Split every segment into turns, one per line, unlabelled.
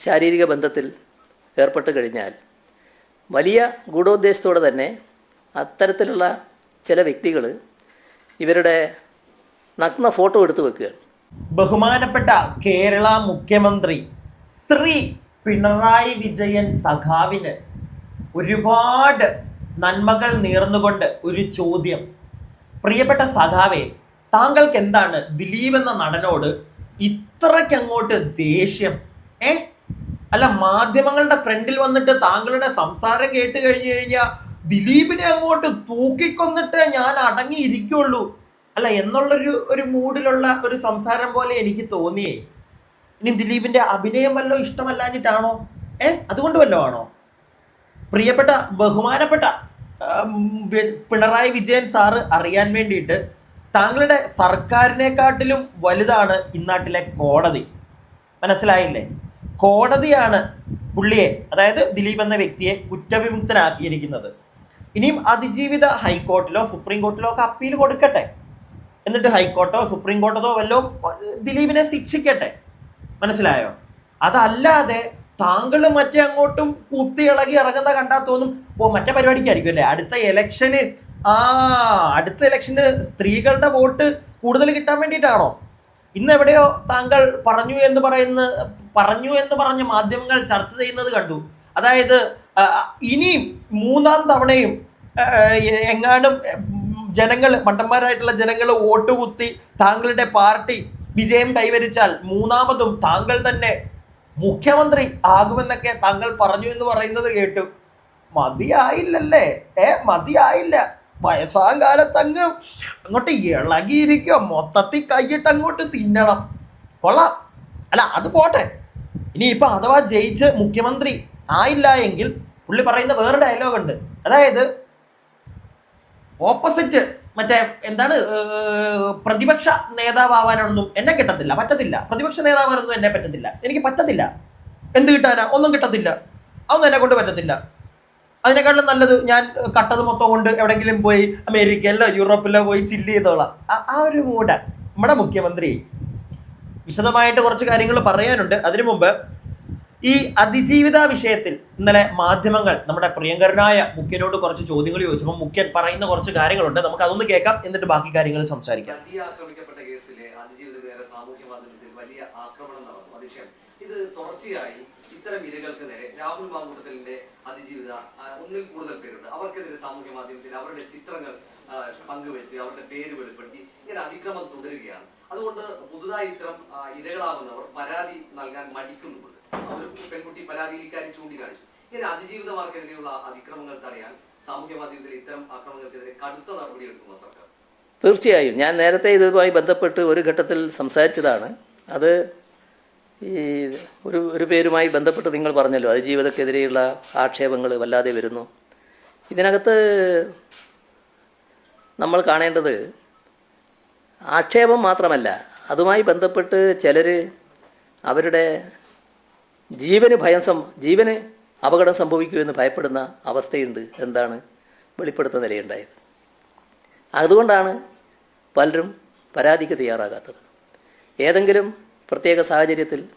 ശാരീരിക ബന്ധത്തിൽ ഏർപ്പെട്ട് കഴിഞ്ഞാൽ വലിയ ഗൂഢോദ്ദേശത്തോടെ തന്നെ അത്തരത്തിലുള്ള ചില വ്യക്തികൾ ഇവരുടെ നഗ്ന ഫോട്ടോ എടുത്തു വെക്കുകയാണ്.
ബഹുമാനപ്പെട്ട കേരള മുഖ്യമന്ത്രി ശ്രീ പിണറായി വിജയൻ സഖാവിന് ഒരുപാട് നന്മകൾ നേർന്നുകൊണ്ട് ഒരു ചോദ്യം. പ്രിയപ്പെട്ട സഖാവെ താങ്കൾക്ക് എന്താണ് ദിലീപ് എന്ന നടനോട് ഇത്രയ്ക്ക് അങ്ങോട്ട് ദേഷ്യം? ഏ? അല്ല മാധ്യമങ്ങളുടെ ഫ്രണ്ടിൽ വന്നിട്ട് താങ്കളുടെ സംസാരം കേട്ട് കഴിഞ്ഞു കഴിഞ്ഞാൽ ദിലീപിനെ അങ്ങോട്ട് തൂക്കിക്കൊന്നിട്ട് ഞാൻ അടങ്ങിയിരിക്കുള്ളൂ. അല്ല എന്നുള്ളൊരു ഒരു മൂഡിലുള്ള ഒരു സംസാരം പോലെ എനിക്ക് തോന്നിയേ. ഇനി ദിലീപിന്റെ അഭിനയം വല്ലോ ഇഷ്ടമല്ലാഞ്ഞിട്ടാണോ? ഏ അതുകൊണ്ട് വല്ലോ ആണോ? പ്രിയപ്പെട്ട ബഹുമാനപ്പെട്ട പിണറായി വിജയൻ സാറ് അറിയാൻ വേണ്ടിയിട്ട് താങ്കളുടെ സർക്കാരിനെക്കാട്ടിലും വലുതാണ് ഇന്നാട്ടിലെ കോടതി. മനസ്സിലായില്ലേ? കോടതിയാണ് പുള്ളിയെ അതായത് ദിലീപ് എന്ന വ്യക്തിയെ കുറ്റവിമുക്തനാക്കിയിരിക്കുന്നത്. ഇനിയും അതിജീവിത ഹൈക്കോർട്ടിലോ സുപ്രീം കോർട്ടിലോ ഒക്കെ അപ്പീൽ കൊടുക്കട്ടെ. എന്നിട്ട് ഹൈക്കോർട്ടോ സുപ്രീം കോർട്ടതോ വല്ലോ ദിലീപിനെ ശിക്ഷിക്കട്ടെ. മനസ്സിലായോ? അതല്ലാതെ താങ്കൾ മറ്റേ അങ്ങോട്ടും കുത്തി ഇളകി ഇറങ്ങുന്ന കണ്ടാൽ തോന്നും ഓ മറ്റേ പരിപാടിക്കായിരിക്കും അല്ലേ? അടുത്ത ഇലക്ഷന് ആ അടുത്ത ഇലക്ഷന് സ്ത്രീകളുടെ വോട്ട് കൂടുതൽ കിട്ടാൻ വേണ്ടിയിട്ടാണോ? ഇന്ന് എവിടെയോ താങ്കൾ പറഞ്ഞു എന്ന് പറയുന്ന പറഞ്ഞു എന്ന് പറഞ്ഞ് മാധ്യമങ്ങൾ ചർച്ച ചെയ്യുന്നത് കണ്ടു. അതായത് ഇനിയും മൂന്നാം തവണയും എങ്ങാനും ജനങ്ങൾ മണ്ടന്മാരായിട്ടുള്ള ജനങ്ങൾ വോട്ട് കുത്തി താങ്കളുടെ പാർട്ടി വിജയം കൈവരിച്ചാൽ മൂന്നാമതും താങ്കൾ തന്നെ മുഖ്യമന്ത്രി ആകുമെന്നൊക്കെ താങ്കൾ പറഞ്ഞു എന്ന് പറയുന്നത് കേട്ടു. മതിയായില്ലല്ലേ? ഏ മതിയായില്ല. വയസ്സാം കാലത്ത് അങ്ങ് അങ്ങോട്ട് ഇളകിയിരിക്കുക മൊത്തത്തിൽ കൈയിട്ട് അങ്ങോട്ട് തിന്നണം. കൊള്ളാം. അല്ല അത് പോട്ടെ. ഇനി ഇപ്പൊ അഥവാ ജയിച്ച് മുഖ്യമന്ത്രി ആയില്ല എങ്കിൽ പുള്ളി പറയുന്ന വേറെ ഡയലോഗ് ഉണ്ട്. അതായത് ഓപ്പോസിറ്റ് മറ്റേ എന്താണ് പ്രതിപക്ഷ നേതാവാനൊന്നും എന്നെ കിട്ടത്തില്ല പറ്റത്തില്ല. പ്രതിപക്ഷ നേതാവാനൊന്നും എന്നെ പറ്റത്തില്ല. എനിക്ക് പറ്റത്തില്ല. എന്ത് കിട്ടാനാ? ഒന്നും കിട്ടത്തില്ല. അതൊന്നും എന്നെ കൊണ്ട് പറ്റത്തില്ല. അതിനേക്കാളും നല്ലത് ഞാൻ കട്ടത് മൊത്തം കൊണ്ട് എവിടെയെങ്കിലും പോയി അമേരിക്കയിലോ യൂറോപ്പിലോ പോയി ചില്ല് ചെയ്തോളാം. ആ- ഒരു മൂഡ് നമ്മുടെ മുഖ്യമന്ത്രി വിശദമായിട്ട് കുറച്ച് കാര്യങ്ങൾ പറയാനുണ്ട്. അതിനു മുമ്പ് ഈ അതിജീവിത വിഷയത്തിൽ ഇന്നലെ മാധ്യമങ്ങൾ നമ്മുടെ പ്രിയങ്കരനായ മുഖ്യനോട് കുറച്ച് ചോദ്യങ്ങൾ ചോദിച്ചപ്പോൾ മുഖ്യൻ പറയുന്ന കുറച്ച് കാര്യങ്ങളുണ്ട്. നമുക്ക് അതൊന്ന് കേൾക്കാം എന്നിട്ട് ബാക്കി കാര്യങ്ങൾ സംസാരിക്കാം.
വലിയ ആക്രമിക്കപ്പെട്ട കേസിലെ വലിയ ആക്രമണം നടന്നു. ഇത് ഇത്തരം നേരെ രാഹുൽ അതിജീവിത ഒന്നിൽ കൂടുതൽ പേരുണ്ട്. അവർക്കെതിരെ സാമൂഹ്യ മാധ്യമത്തിൽ അവരുടെ ചിത്രങ്ങൾ പങ്കുവെച്ച് അവരുടെ പേര് വെളിപ്പെടുത്തി ഇങ്ങനെ അതിക്രമം തുടരുകയാണ്. അതുകൊണ്ട് പുതുതായി ഇത്തരം ഇരകളാകുന്നവർ പരാതി നൽകാൻ മടിക്കുന്നുണ്ട് ഒരു പെൺകുട്ടി പരാതി ഇക്കാര്യം ചൂണ്ടിക്കാണിച്ചു. ഇങ്ങനെ അതിജീവിതമാർക്കെതിരെയുള്ള അതിക്രമങ്ങൾ തടയാൻ സാമൂഹ്യ മാധ്യമത്തിൽ ഇത്തരം ആക്രമണങ്ങൾക്കെതിരെ കടുത്ത നടപടിയെടുക്കുന്ന സർക്കാർ?
തീർച്ചയായും. ഞാൻ നേരത്തെ ഇതുമായി ബന്ധപ്പെട്ട് ഒരു ഘട്ടത്തിൽ സംസാരിച്ചതാണ്. അത് ഈ ഒരു ഒരു പേരുമായി ബന്ധപ്പെട്ട് നിങ്ങൾ പറഞ്ഞല്ലോ അതിജീവിതക്കെതിരെയുള്ള ആക്ഷേപങ്ങൾ വല്ലാതെ വരുന്നു. ഇതിനകത്ത് നമ്മൾ കാണേണ്ടത് ആക്ഷേപം മാത്രമല്ല അതുമായി ബന്ധപ്പെട്ട് ചിലർ അവരുടെ ജീവന് ഭയം സം ജീവന് അപകടം സംഭവിക്കുമെന്ന് ഭയപ്പെടുന്ന അവസ്ഥയുണ്ട് എന്താണ് വെളിപ്പെടുത്തുന്ന നിലയുണ്ടായത്. അതുകൊണ്ടാണ് പലരും പരാതിക്ക് തയ്യാറാകാത്തത്. ഏതെങ്കിലും പ്രത്യേക സാഹചര്യത്തിൽ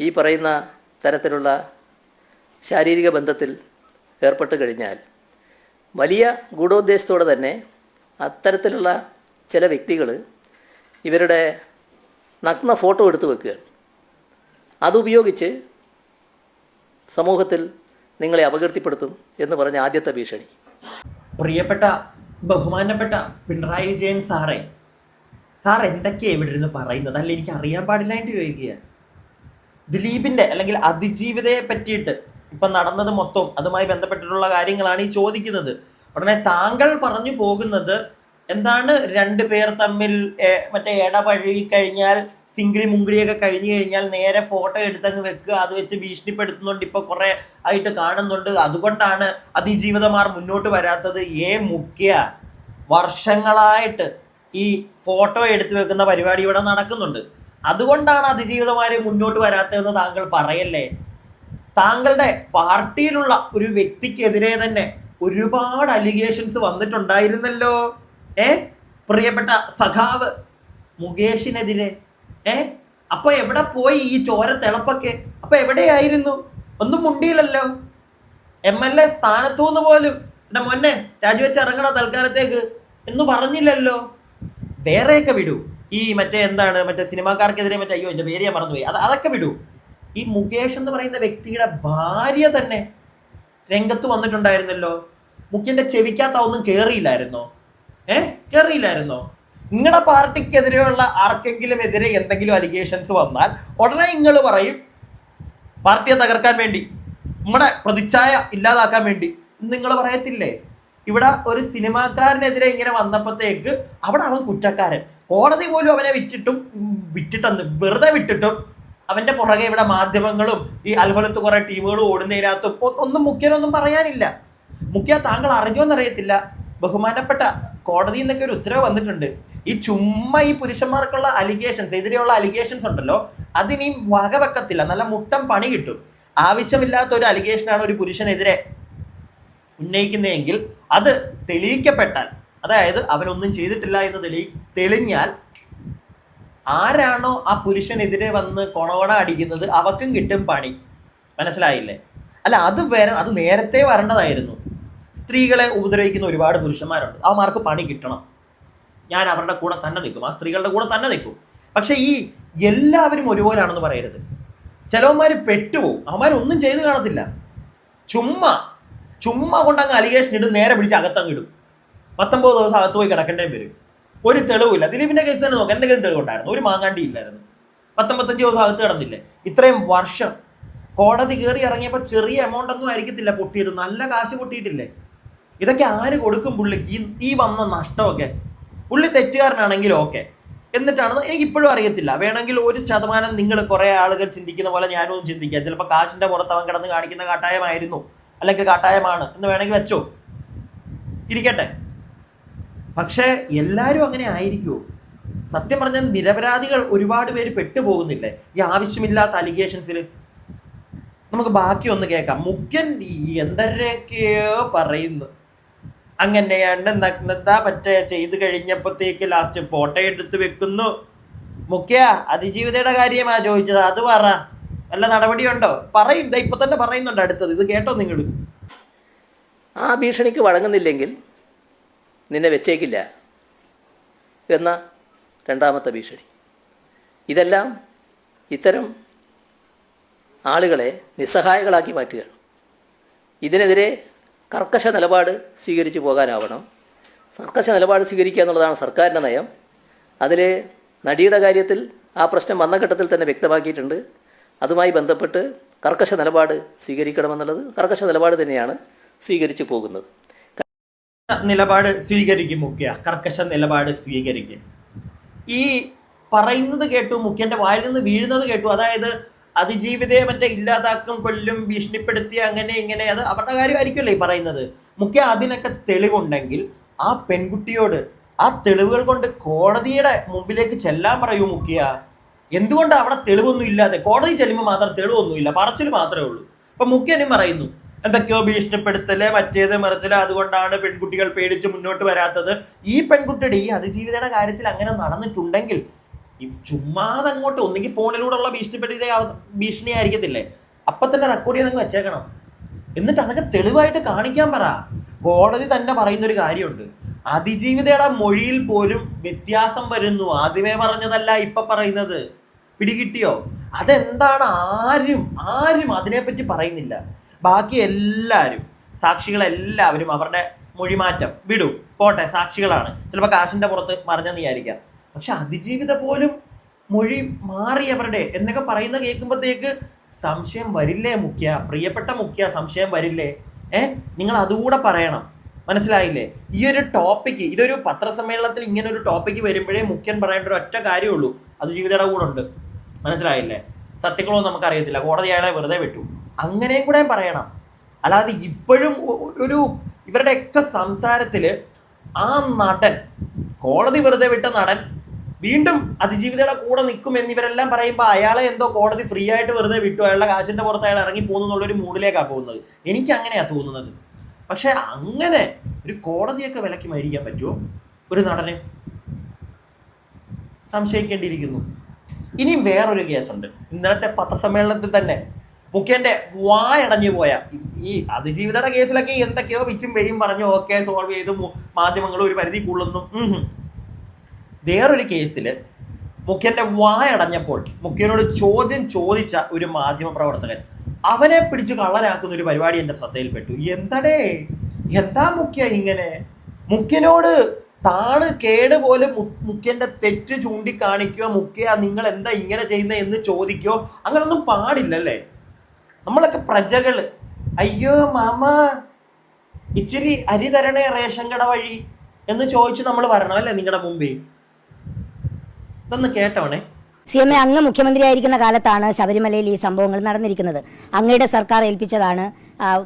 ഈ പറയുന്ന തരത്തിലുള്ള ശാരീരിക ബന്ധത്തിൽ ഏർപ്പെട്ട് കഴിഞ്ഞാൽ വലിയ ഗൂഢോദ്ദേശത്തോടെ തന്നെ അത്തരത്തിലുള്ള ചില വ്യക്തികൾ ഇവരുടെ നഗ്ന ഫോട്ടോ എടുത്തു വെക്കുകയാണ്. അതുപയോഗിച്ച് സമൂഹത്തിൽ നിങ്ങളെ അപകീർത്തിപ്പെടുത്തും എന്ന് പറഞ്ഞ ആദ്യത്തെ ഭീഷണി.
പ്രിയപ്പെട്ട ബഹുമാനപ്പെട്ട പിണറായി വിജയൻ സാറേ സാർ എന്തൊക്കെയാണ് ഇവിടെ ഇരുന്ന് പറയുന്നത്? അല്ല എനിക്ക് അറിയാൻ പാടില്ലായിട്ട് ചോദിക്കുക ദിലീപിന്റെ അല്ലെങ്കിൽ അതിജീവിതയെ പറ്റിയിട്ട് ഇപ്പം നടന്നത് മൊത്തം അതുമായി ബന്ധപ്പെട്ടിട്ടുള്ള കാര്യങ്ങളാണ് ഈ ചോദിക്കുന്നത്. ഉടനെ താങ്കൾ പറഞ്ഞു പോകുന്നത് എന്താണ് രണ്ട് പേർ തമ്മിൽ മറ്റേ ഇടപഴകി കഴിഞ്ഞാൽ സിംഗിളി മുങ്കിളിയൊക്കെ കഴിഞ്ഞു കഴിഞ്ഞാൽ നേരെ ഫോട്ടോ എടുത്തങ്ങ് വെക്കുക അത് വെച്ച് ഭീഷണിപ്പെടുത്തുന്നുണ്ട് ഇപ്പൊ കുറെ ആയിട്ട് കാണുന്നുണ്ട്. അതുകൊണ്ടാണ് അതിജീവിതമാർ മുന്നോട്ട് വരാത്തത്. ഏ മുഖ്യ വർഷങ്ങളായിട്ട് ഈ ഫോട്ടോ എടുത്തു വെക്കുന്ന പരിപാടി ഇവിടെ നടക്കുന്നുണ്ട്. അതുകൊണ്ടാണ് അതിജീവിതമാര് മുന്നോട്ട് വരാത്തതെന്ന് താങ്കൾ പറയല്ലേ? താങ്കളുടെ പാർട്ടിയിലുള്ള ഒരു വ്യക്തിക്കെതിരെ തന്നെ ഒരുപാട് അലിഗേഷൻസ് വന്നിട്ടുണ്ടായിരുന്നല്ലോ. ഏ? പ്രിയപ്പെട്ട സഖാവ് മുകേഷിനെതിരെ. ഏ? അപ്പൊ എവിടെ പോയി ഈ ചോര തിളപ്പൊക്കെ? അപ്പൊ എവിടെയായിരുന്നു? ഒന്നും മുണ്ടിയില്ലല്ലോ. എം എൽ എ സ്ഥാനത്തുനിന്ന് പോലും. എന്റെ മൊന്നെ രാജിവെച്ച് ഇറങ്ങണ തൽക്കാലത്തേക്ക്. എന്ന് പറഞ്ഞില്ലല്ലോ. വേറെയൊക്കെ വിടൂ. ഈ മറ്റേ എന്താണ് മറ്റേ സിനിമാക്കാർക്കെതിരെ മറ്റേ അയ്യോ എന്റെ പേര് ഞാൻ മറന്നുപോയി. അത് അതൊക്കെ വിടൂ. ഈ മുകേഷ് എന്ന് പറയുന്ന വ്യക്തിയുടെ ഭാര്യ തന്നെ രംഗത്ത് വന്നിട്ടുണ്ടായിരുന്നല്ലോ. മുഖ്യന്റെ ചെവിക്കാത്ത ഒന്നും കേറിയില്ലായിരുന്നോ? ഏ? കയറിയില്ലായിരുന്നോ നിങ്ങളുടെ പാർട്ടിക്കെതിരെയുള്ള ആർക്കെങ്കിലും എതിരെ എന്തെങ്കിലും അലിഗേഷൻസ് വന്നാൽ ഉടനെ നിങ്ങൾ പറയും പാർട്ടിയെ തകർക്കാൻ വേണ്ടി നമ്മുടെ പ്രതിച്ഛായ ഇല്ലാതാക്കാൻ വേണ്ടി. നിങ്ങൾ പറയത്തില്ലേ? ഇവിടെ ഒരു സിനിമാക്കാരനെതിരെ ഇങ്ങനെ വന്നപ്പോഴത്തേക്ക് അവിടെ അവൻ കുറ്റക്കാരൻ. കോടതി പോലും അവനെ വിറ്റിട്ടും വിറ്റിട്ടെന്ന് വെറുതെ വിട്ടിട്ടും അവന്റെ പുറകെ ഇവിടെ മാധ്യമങ്ങളും ഈ അൽഫലത്ത് കുറെ ടീമുകളും ഓടുന്നതിനകത്തും ഒന്നും മുഖ്യനൊന്നും പറയാനില്ല. മുഖ്യ താങ്കൾ അറിഞ്ഞോന്നറിയത്തില്ല. ബഹുമാനപ്പെട്ട കോടതിയിൽ നിന്നൊക്കെ ഒരു ഉത്തരവ് വന്നിട്ടുണ്ട്. ഈ ചുമ്മാ ഈ പുരുഷന്മാർക്കുള്ള അലിഗേഷൻസ് എതിരെയുള്ള അലിഗേഷൻസ് ഉണ്ടല്ലോ അതിനി വകവെക്കത്തില്ല. നല്ല മുട്ടം പണി കിട്ടും. ആവശ്യമില്ലാത്ത ഒരു അലിഗേഷനാണ് ഒരു പുരുഷനെതിരെ ഉന്നയിക്കുന്നതെങ്കിൽ അത് തെളിയിക്കപ്പെട്ടാൽ അതായത് അവനൊന്നും ചെയ്തിട്ടില്ല എന്ന് തെളി തെളിഞ്ഞാൽ ആരാണോ ആ പുരുഷനെതിരെ വന്ന് കൊണകൊണ അടിക്കുന്നത് അവക്കും കിട്ടും പണി. മനസ്സിലായില്ലേ? അല്ല അത് വര അത് നേരത്തെ വരേണ്ടതായിരുന്നു. സ്ത്രീകളെ ഉപദ്രവിക്കുന്ന ഒരുപാട് പുരുഷന്മാരുണ്ട്. അവന്മാർക്ക് പണി കിട്ടണം. ഞാൻ അവരുടെ കൂടെ തന്നെ നിൽക്കും. ആ സ്ത്രീകളുടെ കൂടെ തന്നെ നിൽക്കും. പക്ഷേ ഈ എല്ലാവരും ഒരുപോലാണെന്ന് പറയരുത്. ചിലവന്മാർ പെട്ടുപോകും. അവന്മാരൊന്നും ചെയ്ത് കാണത്തില്ല. ചുമ്മാ ചുമ്മാ കൊണ്ട് അങ്ങ് അലിഗേഷൻ ഇടും നേരെ പിടിച്ച് അകത്തങ്ങ് ഇടും. പത്തൊമ്പത് ദിവസം അകത്ത് പോയി കിടക്കേണ്ടേ വരും. ഒരു തെളിവില്ല ദിലീപിന്റെ കേസ് തന്നെ നോക്കാം. എന്തെങ്കിലും തെളിവുണ്ടായിരുന്നു. ഒരു മാങ്ങാണ്ടി ഇല്ലായിരുന്നു. പത്തൊമ്പത്തഞ്ച് ദിവസം അകത്ത് കിടന്നില്ലേ? ഇത്രയും വർഷം കോടതി കയറി ഇറങ്ങിയപ്പോൾ ചെറിയ എമൗണ്ട് ഒന്നും ആയിരിക്കത്തില്ല പൊട്ടിയത്. നല്ല കാശ് പൊട്ടിയിട്ടില്ലേ? ഇതൊക്കെ ആര് കൊടുക്കും പുള്ളിക്ക് ഈ ഈ വന്ന നഷ്ടമൊക്കെ. പുള്ളി തെറ്റുകാരനാണെങ്കിൽ ഓക്കെ. എന്നിട്ടാണ് എനിക്ക് ഇപ്പോഴും അറിയത്തില്ല. വേണമെങ്കിൽ ഒരു ശതമാനം നിങ്ങൾ കുറേ ആളുകൾ ചിന്തിക്കുന്ന പോലെ ഞാനും ചിന്തിക്കാം. ചിലപ്പോൾ കാശിന്റെ പുറത്ത് അവൻ കിടന്ന് കാണിക്കുന്ന കാട്ടായമായിരുന്നു. അല്ലെങ്കിൽ കാട്ടായമാണ് എന്ന് വേണമെങ്കിൽ വെച്ചോ. ഇരിക്കട്ടെ. പക്ഷേ എല്ലാവരും അങ്ങനെ ആയിരിക്കുമോ സത്യം പറഞ്ഞാൽ നിരപരാധികൾ ഒരുപാട് പേര് പെട്ടുപോകുന്നില്ലേ? ഈ ആവശ്യമില്ലാത്ത അലിഗേഷൻസിൽ നമുക്ക് ബാക്കി ഒന്ന് കേൾക്കാം. മുഖ്യൻ എന്തൊക്കെയോ പറയുന്നു. അങ്ങനെയാണ് നഗ്നത മറ്റേ ചെയ്ത് കഴിഞ്ഞപ്പോഴത്തേക്ക് ലാസ്റ്റ് ഫോട്ടോ എടുത്ത് വെക്കുന്നു. മുഖ്യ അതിജീവിതയുടെ കാര്യമാ ചോദിച്ചത്. അത് പറ. വല്ല നടപടിയുണ്ടോ? പറയും. ഇപ്പൊ തന്നെ പറയുന്നുണ്ട് അടുത്തത്. ഇത് കേട്ടോ നിങ്ങൾ
ആ ഭീഷണിക്ക് വഴങ്ങുന്നില്ലെങ്കിൽ നിന്നെ വെച്ചേക്കില്ല. എന്ന രണ്ടാമത്തെ ഭീഷണി. ഇതെല്ലാം ഇത്തരം ആളുകളെ നിസ്സഹായകളാക്കി മാറ്റുകയാണ്. ഇതിനെതിരെ കർക്കശ നിലപാട് സ്വീകരിച്ചു പോകാനാവണം. കർക്കശ നിലപാട് സ്വീകരിക്കുക എന്നുള്ളതാണ് സർക്കാരിന്റെ നയം. അതിൽ നടിയുടെ കാര്യത്തിൽ ആ പ്രശ്നം വന്ന ഘട്ടത്തിൽ തന്നെ വ്യക്തമാക്കിയിട്ടുണ്ട്. അതുമായി ബന്ധപ്പെട്ട് കർക്കശ നിലപാട് സ്വീകരിക്കണമെന്നുള്ളത് കർക്കശ നിലപാട് തന്നെയാണ് സ്വീകരിച്ചു പോകുന്നത്.
നിലപാട് സ്വീകരിക്കും മുഖ്യ കർക്കശ നിലപാട് സ്വീകരിക്കും ഈ പറയുന്നത് കേട്ടു മുഖ്യന്റെ വായിൽ നിന്ന് വീഴുന്നത് കേട്ടു. അതായത് അതിജീവിതയെ മറ്റേ ഇല്ലാതാക്കും കൊല്ലും ഭീഷണിപ്പെടുത്തി അങ്ങനെ ഇങ്ങനെ അത് അവരുടെ കാര്യമായിരിക്കുമല്ലേ ഈ പറയുന്നത്? മുഖ്യ അതിനൊക്കെ തെളിവുണ്ടെങ്കിൽ ആ പെൺകുട്ടിയോട് ആ തെളിവുകൾ കൊണ്ട് കോടതിയുടെ മുമ്പിലേക്ക് ചെല്ലാൻ പറയൂ മുഖ്യ. എന്തുകൊണ്ട് അവിടെ തെളിവൊന്നും ഇല്ലാതെ? കോടതി ചെല്ലുമ്പോൾ മാത്രം തെളിവൊന്നുമില്ല പറച്ചിൽ മാത്രമേ ഉള്ളൂ. അപ്പൊ മുഖ്യനും പറയുന്നു എന്തൊക്കെയോ ഭീഷണിപ്പെടുത്തൽ മറ്റേത് മറിച്ചൽ അതുകൊണ്ടാണ് പെൺകുട്ടികൾ പേടിച്ച് മുന്നോട്ട് വരാത്തത്. ഈ പെൺകുട്ടിയുടെ ഈ അതിജീവിതയുടെ കാര്യത്തിൽ അങ്ങനെ നടന്നിട്ടുണ്ടെങ്കിൽ ഈ ചുമ്മാതെ അങ്ങോട്ട് ഒന്നെങ്കിൽ ഫോണിലൂടെ ഉള്ള ഭീഷണിപ്പെടുത്തിയ ഭീഷണി ആയിരിക്കത്തില്ലേ അപ്പൊ തന്നെ റെക്കോർഡ് ചെയ്ത് അങ്ങ് വെച്ചേക്കണം. എന്നിട്ട് അതൊക്കെ തെളിവായിട്ട് കാണിക്കാൻ പറ. കോടതി തന്നെ പറയുന്ന ഒരു കാര്യമുണ്ട്. അതിജീവിതയുടെ മൊഴിയിൽ പോലും വ്യത്യാസം വരുന്നു. ആദ്യമേ പറഞ്ഞതല്ല ഇപ്പൊ പറയുന്നത്. പിടികിട്ടിയോ? അതെന്താണ് ആരും ആരും അതിനെപ്പറ്റി പറയുന്നില്ല. ബാക്കി എല്ലാവരും സാക്ഷികളെല്ലാവരും അവരുടെ മൊഴിമാറ്റം വിടും. പോട്ടെ സാക്ഷികളാണ്. ചിലപ്പോൾ കാശിന്റെ പുറത്ത് മറിഞ്ഞെന്ന് വിചാരിക്കാം. പക്ഷെ അതിജീവിത പോലും മൊഴി മാറി അവരുടെ എന്നൊക്കെ പറയുന്ന കേൾക്കുമ്പോഴത്തേക്ക് സംശയം വരില്ലേ മുഖ്യ? പ്രിയപ്പെട്ട മുഖ്യ സംശയം വരില്ലേ? ഏ? നിങ്ങൾ അതുകൂടെ പറയണം. മനസ്സിലായില്ലേ? ഈ ഒരു ടോപ്പിക്ക് ഇതൊരു പത്രസമ്മേളനത്തിൽ ഇങ്ങനെ ഒരു ടോപ്പിക്ക് വരുമ്പോഴേ മുഖ്യൻ പറയേണ്ട ഒരു ഒറ്റ കാര്യമുള്ളൂ. അത് ജീവിതയുടെ കൂടെ ഉണ്ട്. മനസ്സിലായില്ലേ? സത്യങ്ങളൊന്നും നമുക്കറിയത്തില്ല. കോടതി അയാളെ വെറുതെ വിട്ടു. അങ്ങനെയും കൂടെ പറയണം. അല്ലാതെ ഇപ്പോഴും ഒരു ഇവരുടെയൊക്കെ സംസാരത്തിൽ ആ നടൻ കോടതി വെറുതെ വിട്ട നടൻ വീണ്ടും അതിജീവിതയുടെ കൂടെ നിൽക്കും എന്നിവരെല്ലാം പറയുമ്പോൾ അയാളെ എന്തോ കോടതി ഫ്രീ ആയിട്ട് വെറുതെ വിട്ടു. അയാളുടെ കാശിന്റെ പുറത്ത് അയാൾ ഇറങ്ങി പോകുന്നു എന്നുള്ളൊരു മൂഡിലേക്കാണ് പോകുന്നത്. എനിക്ക് അങ്ങനെയാണ് തോന്നുന്നത്. പക്ഷെ അങ്ങനെ ഒരു കോടതിയൊക്കെ വിലക്ക് മേടിക്കാൻ പറ്റുമോ ഒരു നടന്. സംശയിക്കേണ്ടിയിരിക്കുന്നു. ഇനിയും വേറൊരു കേസുണ്ട്. ഇന്നലത്തെ പത്രസമ്മേളനത്തിൽ തന്നെ മുഖ്യന്റെ വായടഞ്ഞു പോയ ഈ അതിജീവിതയുടെ കേസിലൊക്കെ എന്തൊക്കെയോ വിറ്റും വെയും പറഞ്ഞു ഓക്കെ സോൾവ് ചെയ്തു മാധ്യമങ്ങൾ ഒരു പരിധി കൊള്ളുന്നു. വേറൊരു കേസിൽ മുഖ്യന്റെ വായടഞ്ഞപ്പോൾ മുഖ്യനോട് ചോദ്യം ചോദിച്ച ഒരു മാധ്യമ പ്രവർത്തകൻ അവനെ പിടിച്ച് കള്ളനാക്കുന്ന ഒരു പരിപാടി എന്റെ ശ്രദ്ധയിൽപ്പെട്ടു. എന്തടേ? എന്താ മുഖ്യ ഇങ്ങനെ? മുഖ്യനോട് താണ് കേട് പോലെ മുഖ്യന്റെ തെറ്റ് ചൂണ്ടിക്കാണിക്കുകയോ മുഖ്യ നിങ്ങൾ എന്താ ഇങ്ങനെ ചെയ്യുന്നത് എന്ന് ചോദിക്കുകയോ അങ്ങനൊന്നും പാടില്ലല്ലേ? നമ്മളൊക്കെ പ്രജകൾ. അയ്യോ മാമ ഇച്ചിരി അരി തരണേ റേഷൻ കട വഴി എന്ന് ചോദിച്ച് നമ്മൾ വരണം അല്ലേ നിങ്ങളുടെ മുമ്പിൽ? ഇതൊന്ന് കേട്ടോണേ
സി എം എ അങ്ങ് മുഖ്യമന്ത്രിയായിരിക്കുന്ന കാലത്താണ് ശബരിമലയിൽ ഈ സംഭവങ്ങൾ നടന്നിരിക്കുന്നത്. അങ്ങയുടെ സർക്കാർ ഏൽപ്പിച്ചതാണ്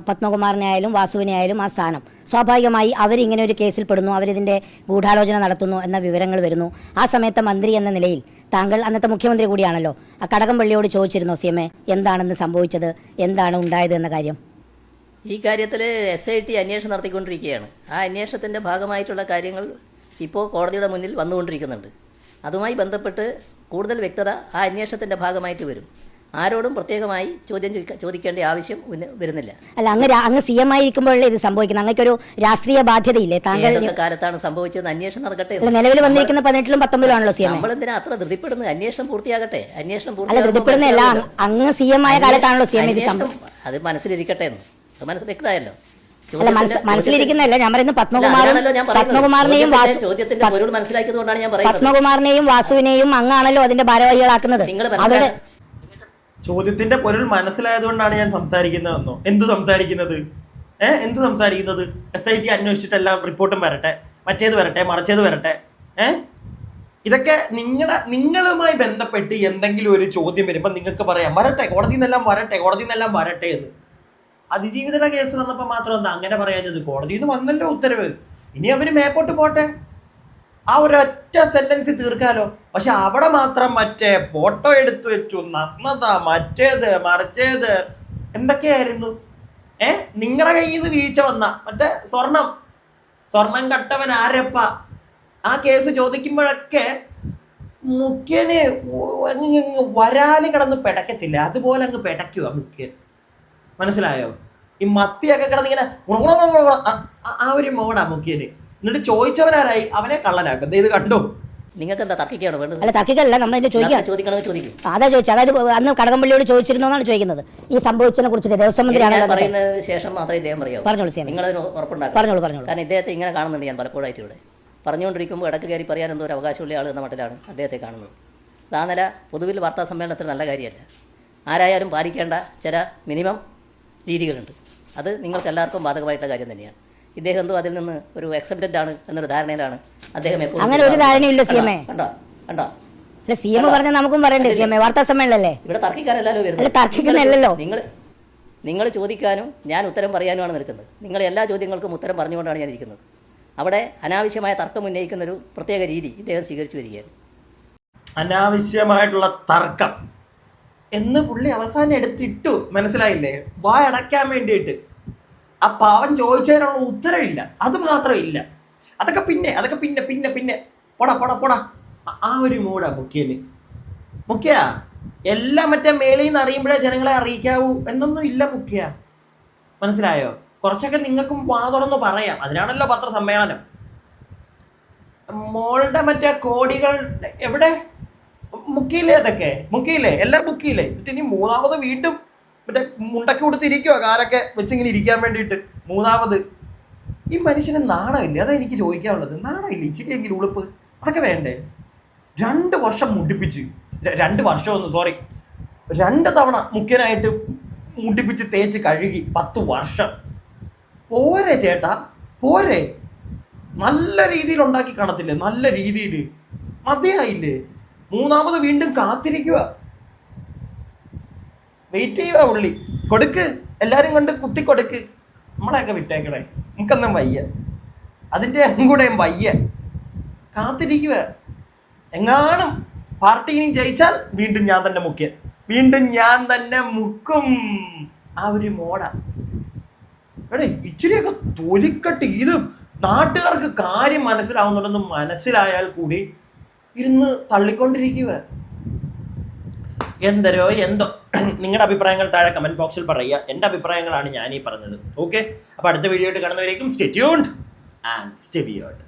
പത്മകുമാറിനെ ആയാലും വാസുവിനെ ആയാലും ആ സ്ഥാനം. സ്വാഭാവികമായി അവരിങ്ങനെ ഒരു കേസിൽ പെടുന്നു അവരിതിന്റെ ഗൂഢാലോചന നടത്തുന്നു എന്ന വിവരങ്ങൾ വരുന്നു. ആ സമയത്ത് മന്ത്രി എന്ന നിലയിൽ താങ്കൾ അന്നത്തെ മുഖ്യമന്ത്രി കൂടിയാണല്ലോ. ആ കടകംപള്ളിയോട് ചോദിച്ചിരുന്നോ സി എം എ എന്താണെന്ന് സംഭവിച്ചത് എന്താണ് ഉണ്ടായത് എന്ന കാര്യം?
ഈ കാര്യത്തിൽ എസ് ഐ ടി അന്വേഷണം നടത്തിക്കൊണ്ടിരിക്കുകയാണ്. ആ അന്വേഷണത്തിന്റെ ഭാഗമായിട്ടുള്ള കാര്യങ്ങൾ ഇപ്പോൾ കോടതിയുടെ മുന്നിൽ വന്നുകൊണ്ടിരിക്കുന്നുണ്ട്. അതുമായി ബന്ധപ്പെട്ട് കൂടുതൽ വ്യക്തത ആ അന്വേഷണത്തിന്റെ ഭാഗമായിട്ട് വരും. ആരോടും പ്രത്യേകമായി ചോദ്യം ചോദിക്കേണ്ട ആവശ്യം വരുന്നില്ല.
അല്ല അങ്ങ് അങ്ങ് സി എം ആയിരിക്കുമ്പോഴല്ലേ ഇത് സംഭവിക്കുന്നത് അങ്ങക്കൊരു രാഷ്ട്രീയ ബാധ്യതയില്ലേ? താങ്കൾ
കാലത്താണ് സംഭവിച്ചത് അന്വേഷണം നടക്കട്ടെ
നിലവിൽ വന്നിരിക്കുന്ന പതിനെട്ടിലും പത്തൊമ്പതിലാണല്ലോ സി എം എ
നമ്മളെന്തിനാ അത്ര ധൃതിപ്പെടുന്നത്? അന്വേഷണം പൂർത്തിയാകട്ടെ. അന്വേഷണം ധൃതിപ്പെടുന്നില്ല
അങ്ങ് സി എം ആയ കാലത്താണല്ലോ സി എം ഇത് സംഭവം
അത് മനസ്സിലിരിക്കട്ടെ എന്ന്. അത് മനസ്സിൽ വ്യക്തമായല്ലോ.
അല്ല മനസ്സിലിരിക്കുന്നല്ല ഞാൻ പറയുന്നത് പത്മകുമാറും. പത്മകുമാറിനെയും
ചോദ്യത്തിന്റെ- പൊരുൾ മനസ്സിലാക്കിയത് കൊണ്ടാണ് ഞാൻ പറയുന്നത്.
പത്മകുമാറിനെയും വാസുവിനെയും അങ്ങാണല്ലോ അതിന്റെ ഭാരവാഹികളാക്കുന്നത്.
അവിടെ
അവരുടെ
ചോദ്യത്തിന്റെ പൊരുൾ മനസ്സിലായതുകൊണ്ടാണ് ഞാൻ സംസാരിക്കുന്നതെന്നോ? എന്ത് സംസാരിക്കുന്നത്? ഏ എന്ത് സംസാരിക്കുന്നത്? എസ് ഐ ടി അന്വേഷിച്ചിട്ടെല്ലാം റിപ്പോർട്ടും വരട്ടെ. മറ്റേത് വരട്ടെ മറിച്ചേത് വരട്ടെ. ഏ? ഇതൊക്കെ നിങ്ങളുടെ നിങ്ങളുമായി ബന്ധപ്പെട്ട് എന്തെങ്കിലും ഒരു ചോദ്യം വരുമ്പോൾ നിങ്ങൾക്ക് പറയാം വരട്ടെ കോടതിയിൽ നിന്നെല്ലാം വരട്ടെ കോടതിയിൽ നിന്നെല്ലാം വരട്ടെ എന്ന്. അതിജീവിതയുടെ കേസ് വന്നപ്പോൾ മാത്രം എന്താ അങ്ങനെ പറയാഞ്ഞത്? കോടതിയിൽ നിന്ന് വന്നല്ലോ ഉത്തരവ്. ഇനി അവർ മേപ്പോട്ട് പോട്ടെ. ആ ഒരൊറ്റ സെന്റൻസ് തീർക്കാലോ. പക്ഷെ അവിടെ മാത്രം മറ്റേ ഫോട്ടോ എടുത്തു വെച്ചു നഗ്നത മറ്റേത് മറിച്ചേത് എന്തൊക്കെയായിരുന്നു? ഏ? നിങ്ങളുടെ കയ്യിൽ നിന്ന് വീഴ്ച വന്ന മറ്റേ സ്വർണം. സ്വർണം കട്ടവൻ ആരപ്പ? ആ കേസ് ചോദിക്കുമ്പോഴൊക്കെ മുഖ്യന് അങ്ങ് വരാൽ കിടന്ന് പെടക്കത്തില്ല. അതുപോലെ അങ്ങ് പെടയ്ക്കുക മുഖ്യൻ. മനസ്സിലായോ? ഈ മത്തിയൊക്കെ കിടന്ന് ഇങ്ങനെ ഗുണഗുണ ആ- ഒരു മോടാ മുഖ്യന്. എന്നിട്ട് ചോദിച്ചവനാരായി? അവനെ കള്ളനാക്കും. ദേ ഇത് കണ്ടോ?
നിങ്ങൾക്ക് എന്താ തർക്കിക്കാണോ വേണ്ടത്?
അല്ല തർക്കിക്കല്ല നമ്മളതിന്റെ ചോദിക്കാം
ചോദിക്കണമെന്ന് ചോദിക്കണമെങ്കിൽ ചോദിക്കും.
അതാ ചോദിച്ചത് അതായത് അന്ന് കടകംപള്ളിയോട് ചോദിച്ചിരുന്നോ എന്നാണ് ചോദിക്കുന്നത്. ഈ സംഭവിച്ചതിനെ കുറിച്ചിട്ട് ദേവസ്വം
മന്ത്രി
മന്ത്രിയാണല്ലോ അതൊക്കെ.
പറയുന്നതിന് ശേഷം മാത്രമേ ഇദ്ദേഹം പറയൂ
പറഞ്ഞോളൂ.
നിങ്ങൾ അതിന് ഉറപ്പുണ്ടാക്കും
പറഞ്ഞോളൂ പറഞ്ഞോളൂ.
കാരണം ഇദ്ദേഹത്തെ ഇങ്ങനെ കാണുന്നുണ്ട് ഞാൻ പലപ്പോഴായിട്ട് ഇവിടെ. പറഞ്ഞുകൊണ്ടിരിക്കുമ്പോൾ ഇടയ്ക്ക് കയറി പറയാൻ എന്തോ ഒരു അവകാശമുള്ള ആൾ എന്ന മട്ടിലാണ് അദ്ദേഹത്തെ കാണുന്നത്. ആ നില പൊതുവിൽ വാർത്താ സമ്മേളനത്തിൽ നല്ല കാര്യമല്ല. ആരായാലും പാലിക്കേണ്ട ചില മിനിമം രീതികളുണ്ട്. അത് നിങ്ങൾക്ക് എല്ലാവർക്കും ബാധകമായിട്ടുള്ള കാര്യം തന്നെയാണ്. ഇദ്ദേഹം എന്തോ അതിൽ നിന്ന് ഒരു എക്സെപ്റ്റഡ് ആണ് എന്നൊരു ധാരണയിലാണ് അദ്ദേഹം എപ്പോഴും
അങ്ങനെ ഒരു ധാരണയില്ല സി എം എ.
കണ്ടോ? കണ്ടോ?
അല്ല സി എം പറഞ്ഞ നമുക്കും പറയണ്ടേ സി എം എ? വാർത്താ സമ്മേളനല്ലേ?
ഇവിടെ
തർക്കിക്കുന്നതല്ലല്ലോ.
നിങ്ങൾ നിങ്ങൾ ചോദിക്കാനും ഞാൻ ഉത്തരം പറയാനുമാണ് നിൽക്കുന്നത്. നിങ്ങൾ എല്ലാ ചോദ്യങ്ങൾക്കും ഉത്തരം പറഞ്ഞുകൊണ്ടാണ് ഞാൻ ഇരിക്കുന്നത്. അവിടെ അനാവശ്യമായ തർക്കം ഉന്നയിക്കുന്ന ഒരു പ്രത്യേക രീതി ഇദ്ദേഹം സ്വീകരിച്ചു വരികയാണ്.
അനാവശ്യമായിട്ടുള്ള തർക്കം. എന്ന് പുള്ളി അവസാനം എടുത്തിട്ടു. മനസ്സിലായില്ലേ? വായ അടയ്ക്കാൻ വേണ്ടിയിട്ട്. ആ പാവൻ ചോദിച്ചതിനുള്ള ഉത്തരവില്ല. അത് മാത്രം ഇല്ല അതൊക്കെ പിന്നെ അതൊക്കെ പിന്നെ പിന്നെ പിന്നെ. പോടാ പോടാ പോടാ. ആ- ഒരു മൂടാ മുഖ്യന്. മുഖ്യ എല്ലാം മറ്റേ മേളിൽ നിന്ന് അറിയുമ്പോഴേ ജനങ്ങളെ അറിയിക്കാവൂ എന്നൊന്നും ഇല്ല മുഖ്യ. മനസ്സിലായോ? കുറച്ചൊക്കെ നിങ്ങൾക്കും വാ തുറന്ന് പറയാം. അതിനാണല്ലോ പത്രസമ്മേളനം. മോളുടെ മറ്റേ കോടികൾ എവിടെ? മുക്കിയില്ലേ അതൊക്കെ? മുക്കിയില്ലേ? എല്ലാം മുക്കിയില്ലേ? എന്നിട്ട് ഇനി മൂന്നാമത് വീണ്ടും മറ്റേ മുണ്ടൊക്കെ കൊടുത്തിരിക്കുക കാരൊക്കെ വെച്ചിങ്ങനെ ഇരിക്കാൻ വേണ്ടിയിട്ട്. മൂന്നാമത് ഈ മനുഷ്യന് നാണമില്ലേ? അതാ എനിക്ക് ചോദിക്കാനുള്ളത്. നാണമില്ല ഇച്ചിരിയെങ്കിലും ഉളുപ്പ്? അതൊക്കെ വേണ്ടേ? രണ്ട് വർഷം മുടിപ്പിച്ച് രണ്ട് വർഷമൊന്നും സോറി രണ്ട് തവണ മുഖ്യനായിട്ട് മുടിപ്പിച്ച് തേച്ച് കഴുകി പത്ത് വർഷം. പോരെ ചേട്ടാ പോരെ. നല്ല രീതിയിൽ ഉണ്ടാക്കി കാണത്തില്ലേ? നല്ല രീതിയിൽ. മതിയായില്ലേ? മൂന്നാമത് വീണ്ടും കാത്തിരിക്കുക. വെയിറ്റ് ചെയ്യുക ഉള്ളി. കൊടുക്ക്. എല്ലാവരും കണ്ട് കുത്തി കൊടുക്ക്. നമ്മളെയൊക്കെ വിട്ടേക്കണേ. നമുക്കെന്നും വയ്യ. അതിന്റെ കൂടെയും വയ്യ. കാത്തിരിക്കുക. എങ്ങാനും പാർട്ടി ഇനി ജയിച്ചാൽ വീണ്ടും ഞാൻ തന്നെ മുക്കിയ വീണ്ടും ഞാൻ തന്നെ മുക്കും. ആ ഒരു മോഡ. എടേ ഇച്ചിരിയൊക്കെ തൊലിക്കട്ടി. ഇത് നാട്ടുകാർക്ക് കാര്യം മനസ്സിലാവുന്നുണ്ടെന്ന് മനസ്സിലായാൽ കൂടി ഇരുന്ന് തള്ളിക്കൊണ്ടിരിക്കുക എന്തരോ എന്തോ. നിങ്ങളുടെ അഭിപ്രായങ്ങൾ താഴെ കമന്റ് ബോക്സിൽ പറയുക. എന്റെ അഭിപ്രായങ്ങളാണ് ഞാൻ ഈ പറഞ്ഞത്. ഓക്കെ അപ്പോൾ അടുത്ത വീഡിയോ ആയിട്ട് കാണുന്നവരേക്കും ആൻഡ്